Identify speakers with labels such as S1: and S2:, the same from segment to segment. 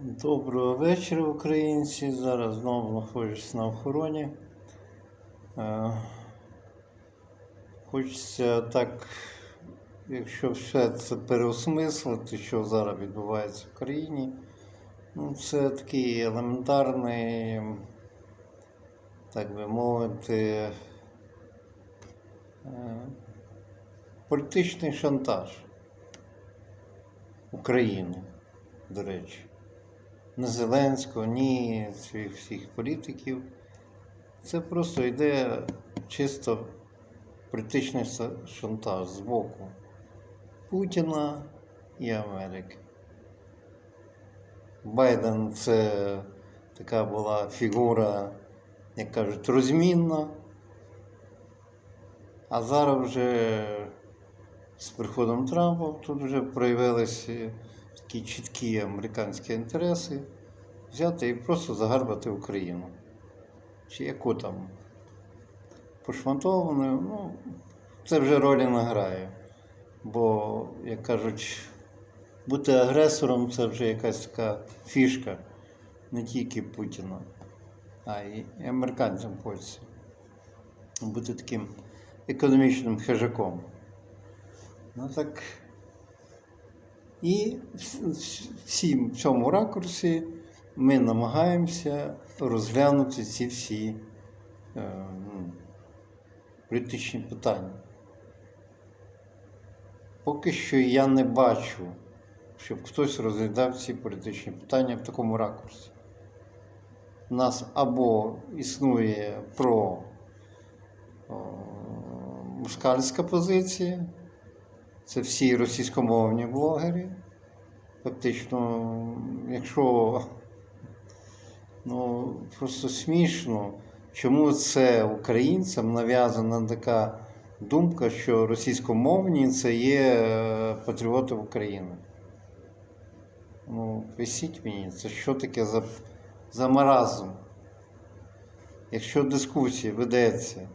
S1: Доброго вечора, українці. Зараз знову знаходжусь на охороні. Е, Хочеться так, якщо все це переосмислити, що зараз відбувається в країні. Ну, це такий елементарний, так би мовити, е, політичний шантаж України, до речі не Зеленського, ні цих всіх політиків. Це просто йде чисто політичний шантаж з боку Путіна і Америки. Байден це така була фігура, як кажуть, розмінна. А зараз вже з приходом Трампа тут вже проявилися такі чіткі американські інтереси взяти і просто загарбати Україну. Чи яку там пошматовану, ну, це вже ролі не грає. Бо, як кажуть, бути агресором це вже якась така фішка не тільки Путіна, а й американцям хочеться. Бути таким економічним хижаком. Ну так. І всім в цьому ракурсі ми намагаємося розглянути ці всі е, ну, політичні питання. Поки що я не бачу, щоб хтось розглядав ці політичні питання в такому ракурсі. У нас або існує про о, москальська позиція, це всі російськомовні блогери. Фактично, якщо ну, просто смішно, чому це українцям нав'язана така думка, що російськомовні це є е, патріоти України. Ну, поясніть мені, це що таке за, за маразм? Якщо дискусія ведеться,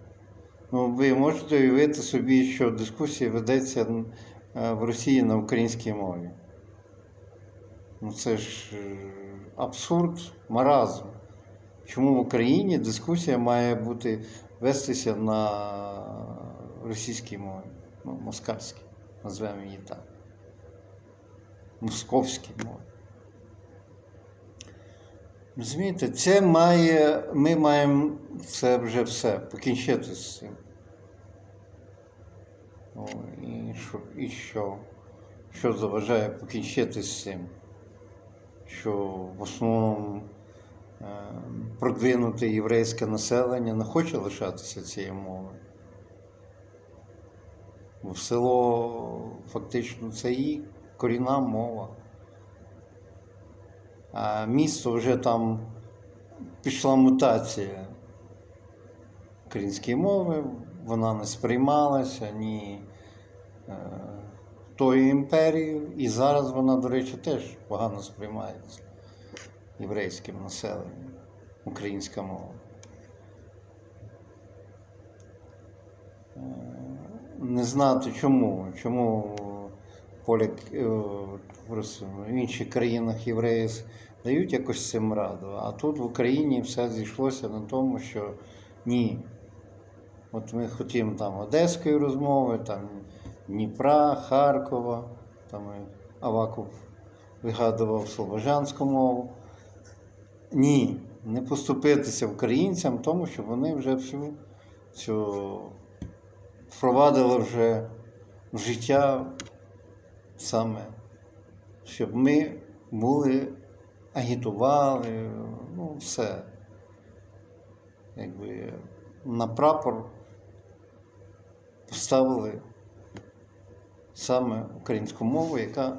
S1: ну ви можете уявити собі, що дискусія ведеться в Росії на українській мові. Ну це ж е, абсурд, маразм. Чому в Україні дискусія має бути вестися на російській мові, ну, москальській, назвемо її так. Московській мові. Розумієте, це має, ми маємо це вже все, покінчити з цим. О, і і що? Що заважає покінчити з цим? Що в основному е, продвинуте єврейське населення не хоче лишатися цієї мови. Бо село фактично це її корінна мова. А місто вже там пішла мутація української мови, вона не сприймалася ні тою імперією, і зараз вона, до речі, теж погано сприймається єврейським населенням, українська мова. Е, Не знати чому, чому поляк, е, в інших країнах євреї дають якось цим раду, а тут в Україні все зійшлося на тому, що ні. От ми хотімо там Одеської розмови, там Дніпра, Харкова, там Аваков вигадував слобожанську мову. Ні, не поступитися українцям, тому що вони вже всю цю впровадили вже в життя саме, щоб ми були, агітували, ну, все. Якби на прапор поставили саме українську мову, яка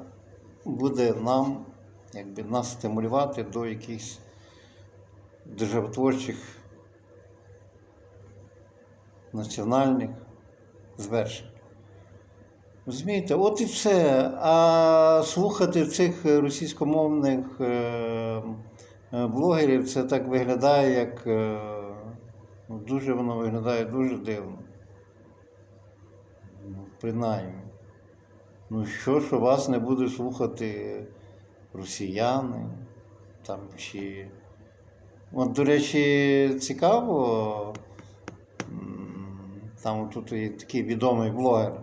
S1: буде нам, якби, нас стимулювати до якихось державотворчих національних звершень. Розумієте, от і все. А слухати цих російськомовних е, е, блогерів це так виглядає, як е, ну, дуже воно виглядає дуже дивно. Ну, принаймні. Ну що ж у вас не буде слухати росіяни, там чи. От, до речі, цікаво. Там тут є такий відомий блогер,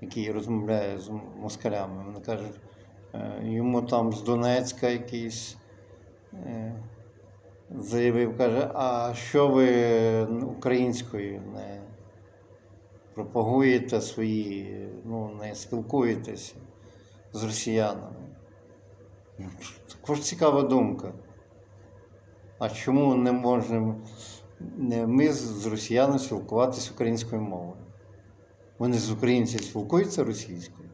S1: який розмовляє з москалями. Вони кажуть, е, йому там з Донецька якийсь е, заявив, каже, а що ви українською не пропагуєте свої, ну, не спілкуєтеся з росіянами? Також цікава думка. А чому не можемо ми з- росіянами спілкуватися українською мовою? Вони з українців спілкуються російською.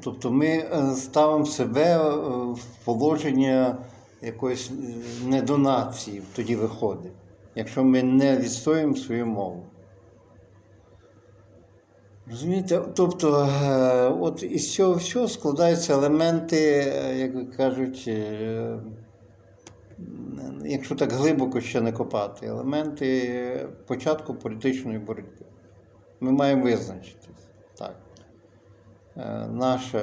S1: Тобто ми е, ставимо себе е, в положення якоїсь е, недонації, тоді виходить, якщо ми не відстоюємо свою мову. Розумієте, тобто, е, от із цього всього складаються елементи, е, як кажуть, е, якщо так глибоко ще не копати, елементи початку політичної боротьби. Ми маємо визначитись. Так. Наша,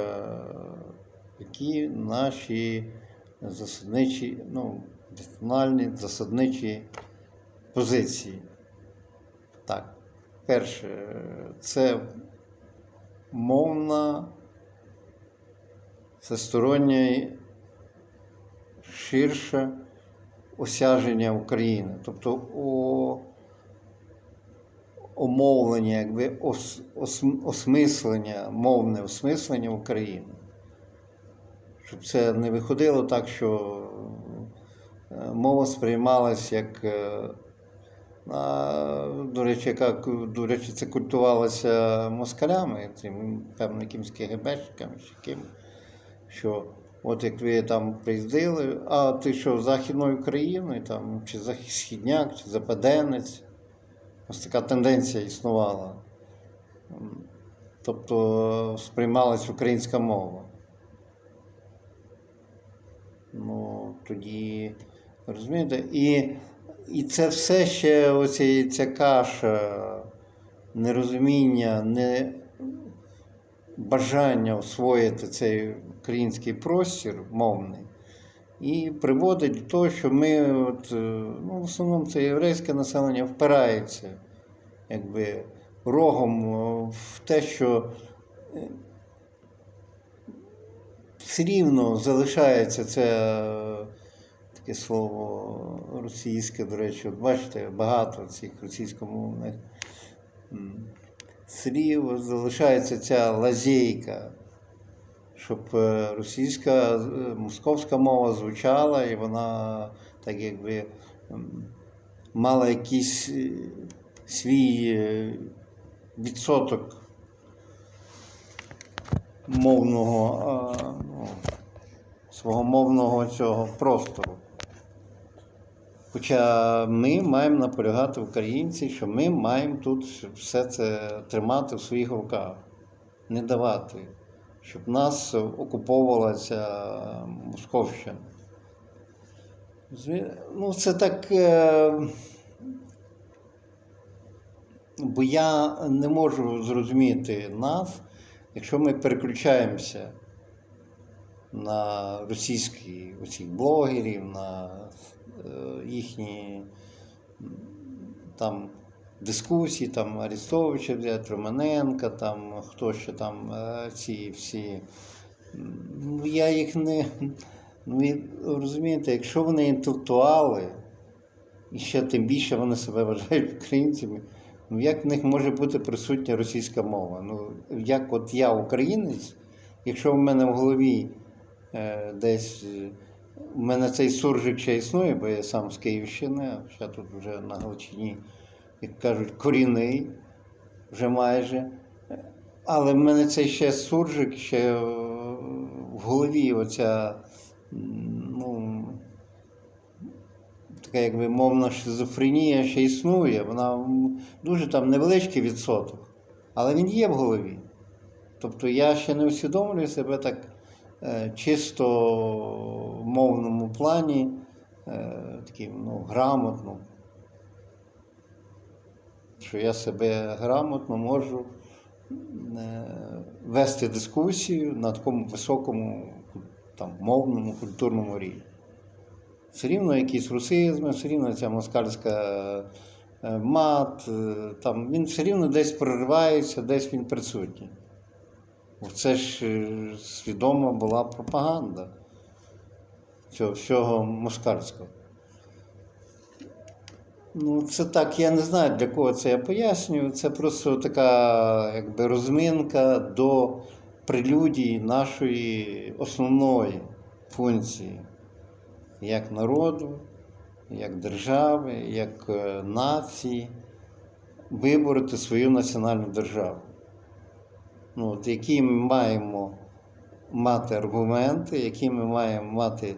S1: які наші засадничі, ну, національні засадничі позиції. Так. Перше, це мовна, всестороннє ширше осяження України. Тобто о, омовлення, якби ос, ос, осмислення, мовне осмислення України. Щоб це не виходило так, що е, мова сприймалась як. До речі, яка до речі, це культувалося москалями, цим певно якимсь КГБшниками чи ким, що от як ви там приїздили, а ти що, Західною Україною, там, чи східняк, чи западенець. Ось така тенденція існувала. Тобто сприймалась українська мова. Ну, тоді, розумієте, і, і це все ще оця ця каша, нерозуміння, не бажання освоїти цей український простір мовний. І приводить до того, що ми, от, е, ну, в основному це єврейське населення, впирається якби, рогом е, в те, що е, все рівно залишається це таке слово російське, до речі, от бачите, багато цих російськомовних слів, залишається ця лазейка, щоб е, російська, е, московська мова звучала, і вона так якби мала якийсь е, свій відсоток мовного, ну, свого мовного цього простору. Хоча ми маємо наполягати українці, що ми маємо тут все це тримати в своїх руках, не давати, щоб нас окуповувала ця Московщина. Ну, це так. е, Бо я не можу зрозуміти нас, якщо ми переключаємося на російські оцих блогерів, на їхні там дискусії, там Арестовича взяти, Романенка, там хто ще там е, ці всі. Ну, я їх не. Ну, розумієте, якщо вони інтелектуали, і ще тим більше вони себе вважають українцями, ну як в них може бути присутня російська мова? Ну, як от я українець, якщо в мене в голові е, десь е, у мене цей суржик ще існує, бо я сам з Київщини, а ще тут вже на Галичині, як кажуть, корінний вже майже. Але в мене цей ще суржик, ще в голові оця, ну, така якби мовна шизофренія ще існує. Вона дуже там невеличкий відсоток, але він є в голові. Тобто я ще не усвідомлюю себе так чисто мовному плані, е, таким ну, грамотно, що я себе грамотно можу е, вести дискусію на такому високому там, мовному, культурному рівні. Все рівно якісь русизми, все рівно ця москальська е, мат, е, там, він все рівно десь проривається, десь він присутній. Це ж е, свідомо була пропаганда цього всього москальського. Ну, це так, я не знаю, для кого це я пояснюю. Це просто така якби, розминка до прелюдії нашої основної функції як народу, як держави, як е, нації, вибороти свою національну державу. Ну, от, які ми маємо мати аргументи, які ми маємо мати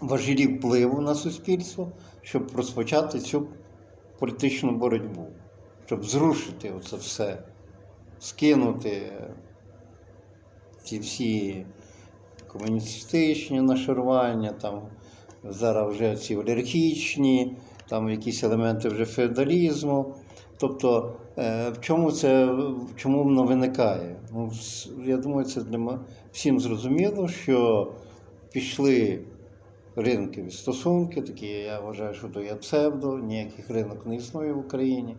S1: важелі впливу на суспільство, щоб розпочати цю політичну боротьбу, щоб зрушити оце все, скинути ці всі комуністичні нашарування, там зараз вже ці олігархічні, там якісь елементи вже феодалізму. Тобто, е, в чому це в чому воно виникає? Ну, я думаю, це для всім зрозуміло, що пішли ринкові стосунки, такі я вважаю, що то є псевдо, ніяких ринок не існує в Україні.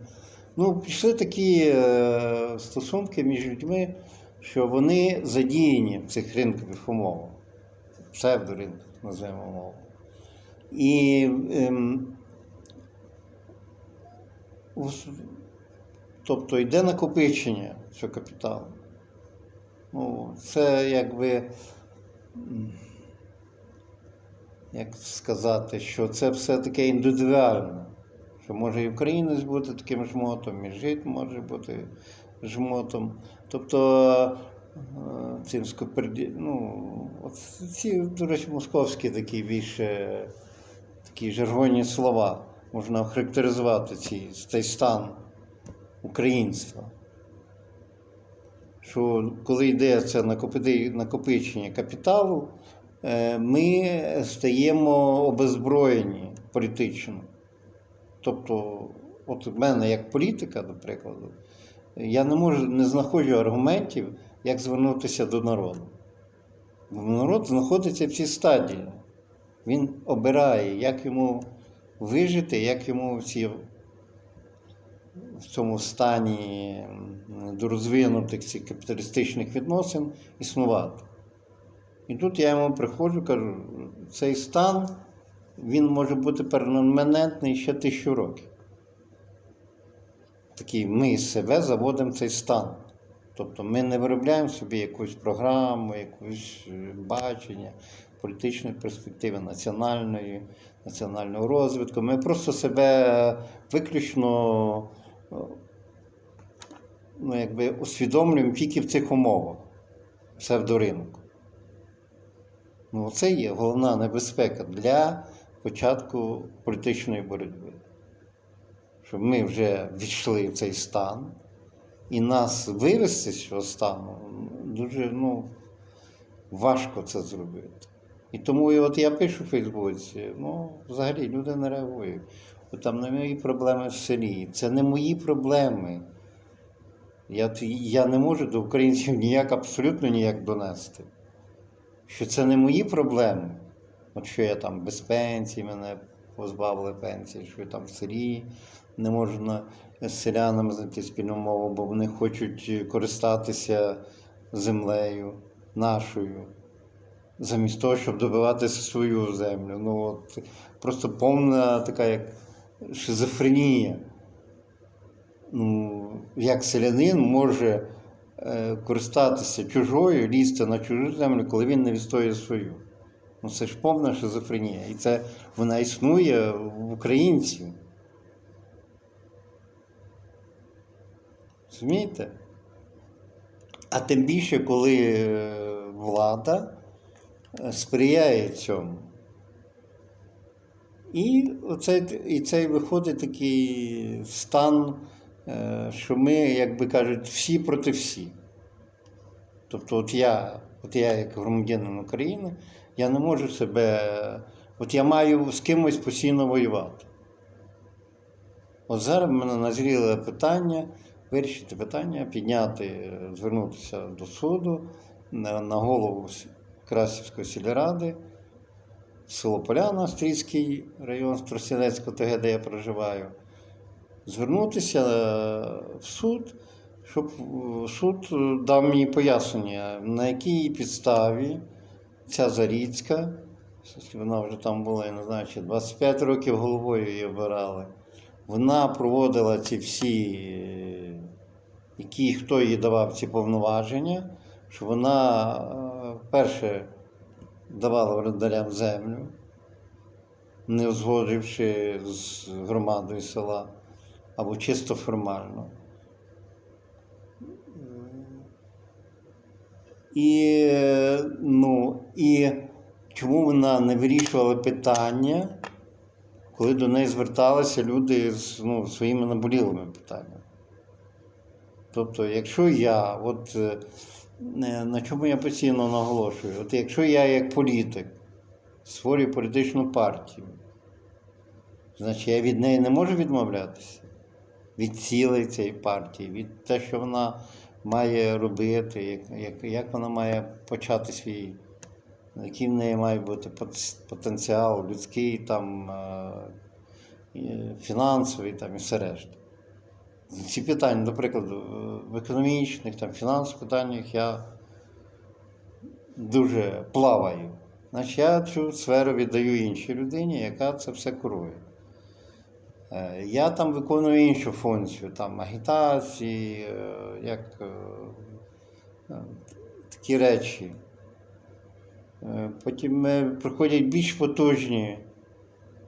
S1: Ну, пішли такі е, стосунки між людьми, що вони задіяні в цих ринкових умовах, псевдоринках, називаємо мову. І ем, тобто йде накопичення цього капіталу. Ну, це якби. Як сказати, що це все таке індивідуально. Що може і українець бути таким жмотом, і жит може бути жмотом. Тобто е, цим скоперді... ну, от ці, до речі, московські такі більше такі жаргонні слова можна охарактеризувати цей стан українства. Що коли йде це накопичення капіталу, е, ми стаємо обезброєні політично. Тобто, от в мене як політика, до прикладу, я не можу, не знаходжу аргументів, як звернутися до народу. Бо народ знаходиться в цій стадії. Він обирає, як йому вижити, як йому в, цій, в цьому стані дорозвинутих капіталістичних відносин існувати. І тут я йому приходжу, кажу, цей стан він може бути перманентний ще тисячу років. Такий ми з себе заводимо цей стан. Тобто ми не виробляємо собі якусь програму, якусь е, бачення політичної перспективи, національної, національного розвитку. Ми просто себе виключно ну, якби, усвідомлюємо тільки в цих умовах псевдоринку. Ну, це є головна небезпека для початку політичної боротьби. Щоб ми вже війшли в цей стан, і нас вивести з цього стану дуже ну, важко це зробити. І тому і от я пишу в Фейсбуці, ну, взагалі люди не реагують. Там не мої проблеми в селі. Це не мої проблеми. Я, я не можу до українців ніяк, абсолютно ніяк донести. Що це не мої проблеми. От що я там без пенсії, мене позбавили пенсії, що я там в селі не можу на, з селянами знайти спільну мову, бо вони хочуть користатися землею нашою, замість того, щоб добиватися свою землю. Ну, от, просто повна така як шизофренія. Ну, як селянин може е, користатися чужою, лізти на чужу землю, коли він не відстоює свою. Ну це ж повна шизофренія. І це вона існує в українців. Розумієте? А тим більше, коли е, влада е, сприяє цьому. І, оцей, і цей виходить такий стан, е, що ми, як би кажуть, всі проти всіх. Тобто, от я, от я як громадянин України, я не можу себе. От я маю з кимось постійно воювати. От зараз в мене назріло питання, вирішити питання, підняти, е, звернутися до суду на голову Красівської сільради, село Поляна, Стрійський район Тростянецького ТГ, де я проживаю, звернутися е, в суд, щоб е, суд е, дав мені пояснення, на якій підставі ця Заріцька, вона вже там була, я не знаю, чи 25 років головою її обирали. Вона проводила ці всі, які хто їй давав ці повноваження, що вона перше давала орендарям землю, не узгодивши з громадою села, або чисто формально. І, ну, і чому вона не вирішувала питання, коли до неї зверталися люди з ну, своїми наболілими питаннями? Тобто, якщо я, от на чому я постійно наголошую, от якщо я як політик створюю політичну партію, значить я від неї не можу відмовлятися. Від цілей цієї партії, від те, що вона має робити, як, як, як вона має почати свій, який в неї має бути потенціал людський, там, е, фінансовий там, і все решта. Ці питання, до прикладу, в економічних, там, фінансових питаннях я дуже плаваю. Значить, я цю сферу віддаю іншій людині, яка це все керує. Е, Я там виконую іншу функцію, там агітації, е, як е, такі речі. Потім приходять більш потужні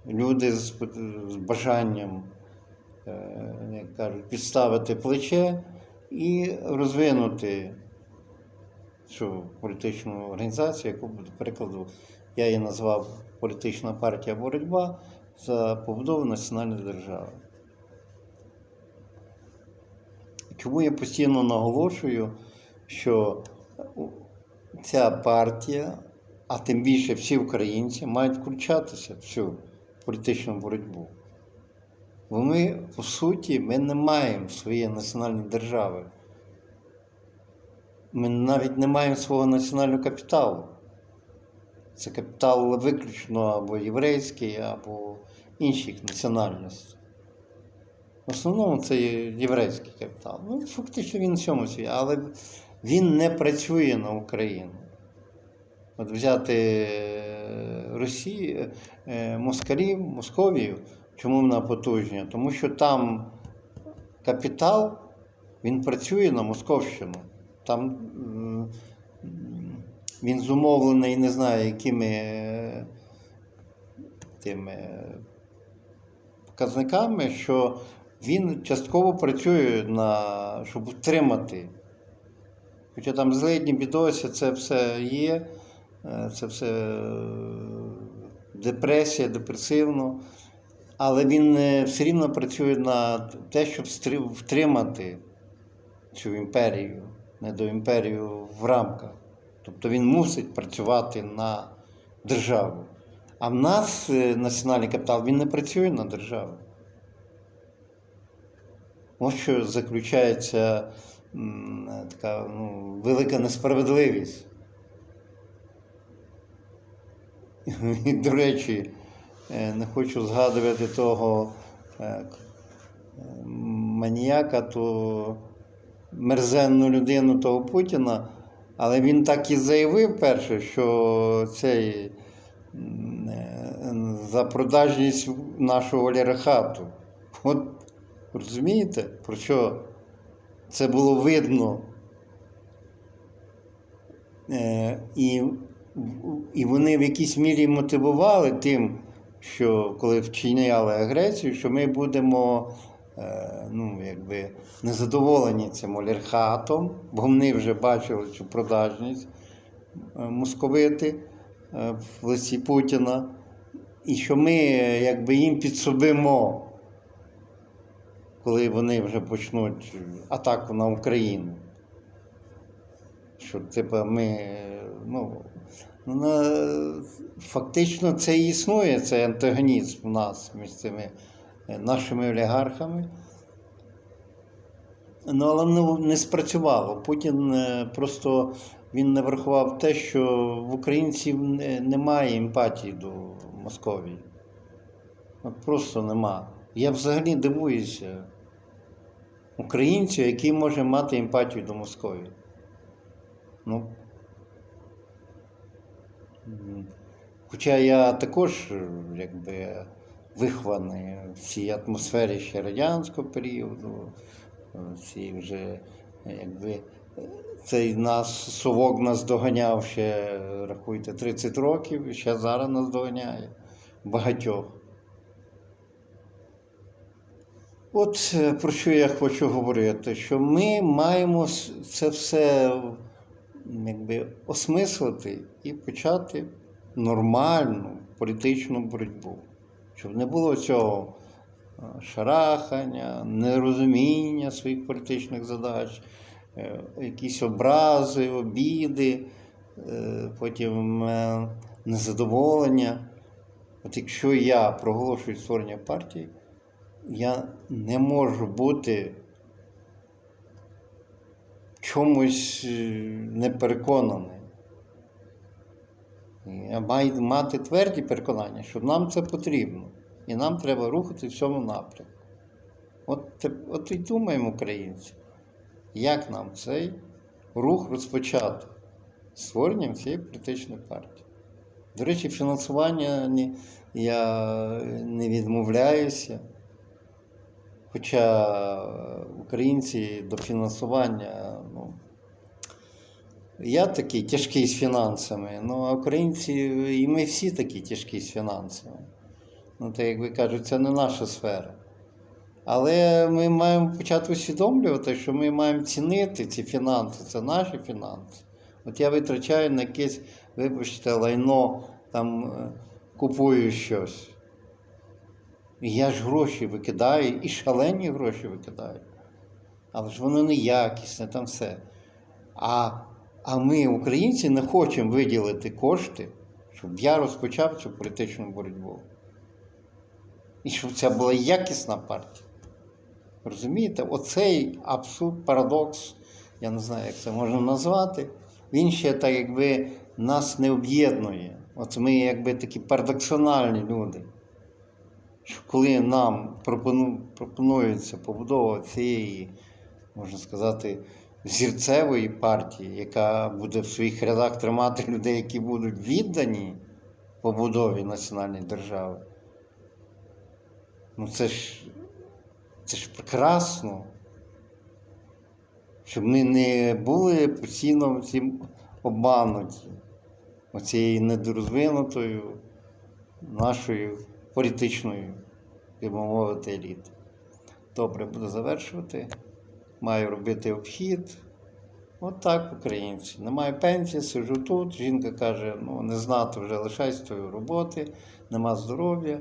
S1: люди з, бажанням, як кажуть, підставити плече і розвинути цю політичну організацію, яку, до прикладу, я її назвав Політична партія боротьба за побудову національної держави. Чому я постійно наголошую, що ця партія, а тим більше всі українці, мають включатися в цю політичну боротьбу. Ми, по суті, ми не маємо своєї національної держави. Ми навіть не маємо свого національного капіталу. Це капітал виключно або єврейський, або інших національностей. В основному це єврейський капітал. Ну, фактично він в цьому світі, але він не працює на Україну. От взяти е, Росію, е, Москалів, Московію, чому вона потужня? Тому що там капітал він працює на Московщину. Там він зумовлений, не знаю, якими тими показниками, що він частково працює на, щоб утримати. Хоча там злидні, бідосі, це все є, е, це все е, депресія, депресивно. Але він е, все рівно працює на те, щоб втримати цю імперію, недоімперію в рамках. Тобто він мусить працювати на державу. А в нас е, національний капітал він не працює на державу. Ось що заключається така ну, велика несправедливість. До речі, не хочу згадувати того е, е, маніяка, ту мерзенну людину того Путіна, але він так і заявив перше, що цей е, за продажність нашого олігархату. От розумієте, про що це було видно? Е, І, і вони в якійсь мірі мотивували тим, що коли вчиняли агресію, що ми будемо е, ну, якби, незадоволені цим олігархатом, бо вони вже бачили цю продажність е, московити е, в лиці Путіна, і що ми якби, їм підсобимо, коли вони вже почнуть атаку на Україну. Що, типа, ми, ну, ну, фактично це існує, цей антагонізм в нас між цими е, нашими олігархами. Ну, але не, спрацювало. Путін е, просто він не врахував те, що в українців немає емпатії до Московії. От просто нема. Я взагалі дивуюся українцю, який може мати емпатію до Московії. Ну, хоча я також е, якби вихований в цій атмосфері ще радянського періоду, е, цій вже якби е, цей нас совок нас доганяв ще, рахуйте, 30 років, і ще зараз нас доганяє багатьох. От про що я хочу говорити, що ми маємо це все якби, осмислити і почати нормальну політичну боротьбу, щоб не було цього е, шарахання, нерозуміння своїх політичних задач, е, якісь образи, обіди, е, потім незадоволення. От якщо я проголошую створення партії, я не можу бути чомусь е, непереконаний. Я маю мати тверді переконання, що нам це потрібно. І нам треба рухати в цьому напрямку. От, от і думаємо, українці, як нам цей рух розпочати створенням цієї політичної партії. До речі, фінансування я не відмовляюся. Хоча українці до фінансування, я такий тяжкий з фінансами, ну а українці, і ми всі такі тяжкі з фінансами. Ну, то, як ви кажуть, це не наша сфера. Але ми маємо почати усвідомлювати, що ми маємо цінити ці фінанси, це наші фінанси. От я витрачаю на якесь, вибачте, лайно, там е, купую щось. І я ж гроші викидаю, і шалені гроші викидаю. Але ж воно неякісне, там все. А, а ми, українці, не хочемо виділити кошти, щоб я розпочав цю політичну боротьбу. І щоб це була якісна партія. Розумієте, оцей абсурд, парадокс, я не знаю, як це можна назвати, він ще так якби нас не об'єднує. От ми якби такі парадоксональні люди. Що коли нам пропонується побудова цієї, можна сказати, зірцевої партії, яка буде в своїх рядах тримати людей, які будуть віддані побудові національної держави. Ну це ж, це ж прекрасно. Щоб ми не були постійно цим обмануті оцією недорозвинутою нашою політичною, як мовити, еліти. Добре, буду завершувати. Маю робити обхід. От так, українці. Немає пенсії, сиджу тут. Жінка каже: ну не знати вже лишайся тої роботи, нема здоров'я.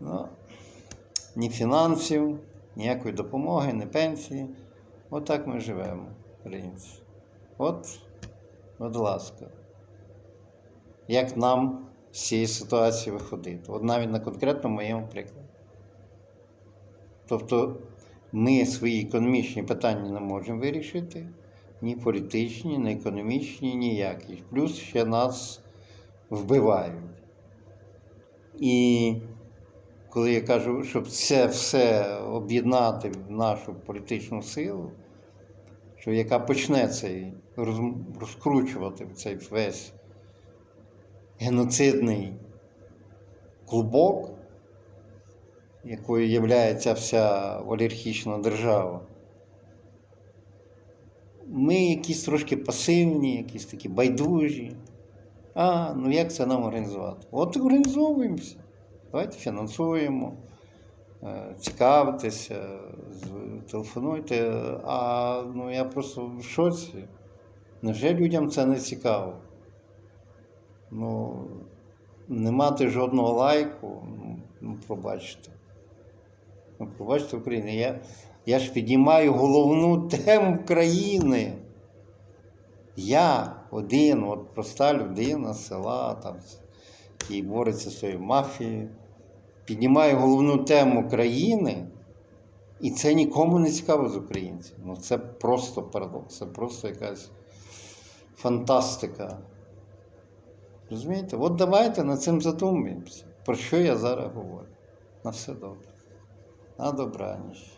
S1: Ну, ні фінансів, ніякої допомоги, ні пенсії. От так ми живемо, українці. От, будь ласка, як нам з цієї ситуації виходити? От навіть на конкретному моєму прикладі. Тобто ми свої економічні питання не можемо вирішити, ні політичні, ні економічні, ніякі. Плюс ще нас вбивають. І коли я кажу, щоб це все об'єднати в нашу політичну силу, що яка почне цей розкручувати цей весь геноцидний клубок, якою є вся олігархічна держава. Ми якісь трошки пасивні, якісь такі байдужі. А, ну як це нам організувати? От організовуємося. Давайте фінансуємо, е, цікавтеся, з- телефонуйте. А ну я просто в шоці. Невже людям це не цікаво? Ну, не мати жодного лайку, ну, ну пробачте. Ну, пробачте Україна. Я, я ж підіймаю головну тему країни. Я один, от проста людина з села, там, який бореться з цією мафією. піднімає головну тему країни, і це нікому не цікаво з українців. Ну це просто парадокс, це просто якась фантастика. Розумієте? От давайте над цим задумаємося. Про що я зараз говорю? На все добре. На добраніч.